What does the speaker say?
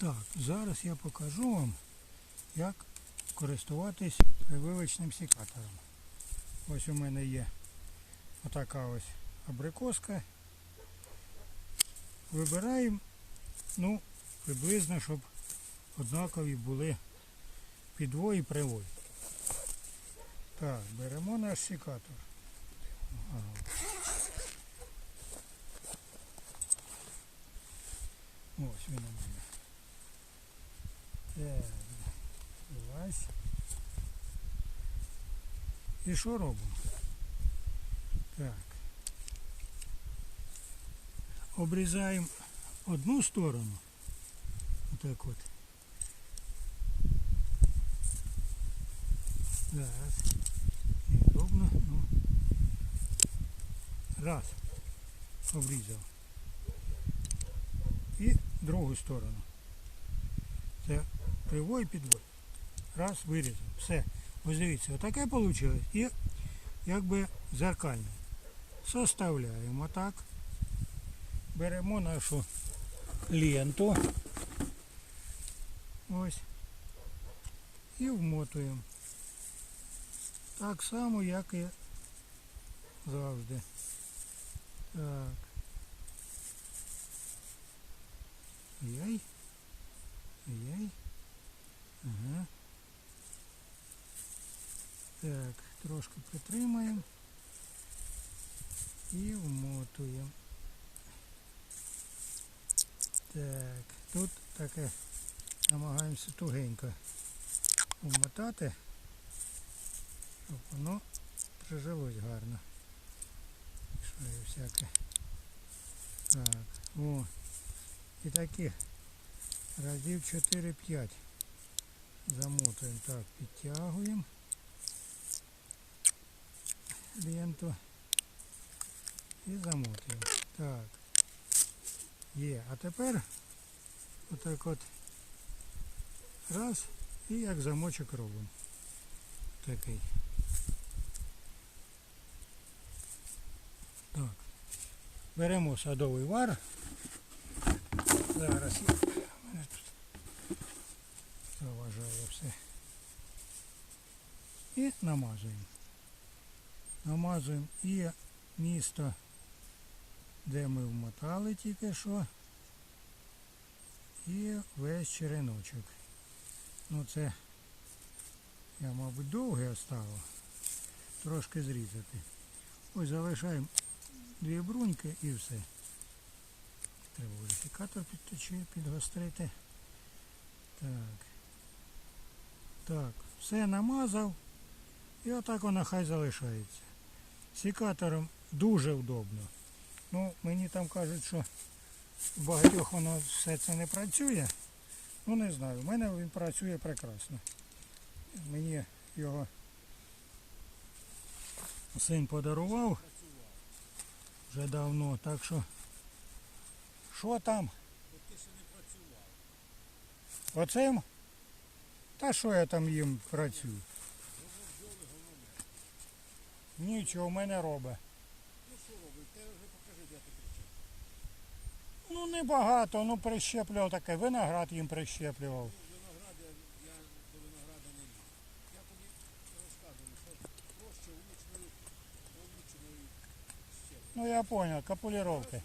Так, зараз я покажу вам, як користуватись прививочним секатором. Ось у мене є отака ось абрикоска. Вибираємо, ну, приблизно, щоб однакові були підвой і привой. Так, беремо наш секатор. Ось він у мене. Так, вилазь. І що робимо? Так. Обрізаємо одну сторону. Отак от. Зараз. Неудобно. Ну. Раз. Обрізав. І другу сторону. Це привой підвой. Раз, вирізав. Все. Ось дивіться, отаке вийшло. І якби зеркальне. Составляємо так. Беремо нашу ленту. Ось. І вмотуємо. Так само, як і завжди. Так. Яй. Яй. Ага. Так, трошки притримаємо і вмотуємо. Так, тут таке намагаємося тугенько вмотати, щоб воно прижилось гарно. Що є всяке. Так, о. І такі разів 4-5 замотуємо. Так, підтягуємо ленту і замотуємо. Так. Є. А тепер отак от раз і як замочок робимо. Такий. Так. Беремо садовий вар. Зараз я мене тут заважає все. І намазуємо. Намазуємо і місто, де ми вмотали тільки що. І весь череночок. Ну це я, мабуть, довгий оставив. Трошки зрізати. Ось залишаємо дві бруньки і все. Треба верифікатор підточити, підгострити. Так. Так, все намазав. І отак воно хай залишається. Сікатором дуже вдобно. Ну, мені там кажуть, що в багатьох воно все це не працює. Ну не знаю, в мене він працює прекрасно. Мені його син подарував вже давно, так що що там? Оцим? Та що я там їм працюю? Нічого в мене робить. Ну що робить? Ти вже покажи, де ти прищеплював. Ну небагато, ну прищеплював таке, виноград їм прищеплював. Виноград я, я до винограда не ліз. Я тобі розказую, що площа улучною, улучною щеплення. Ну я понял, капуліровки.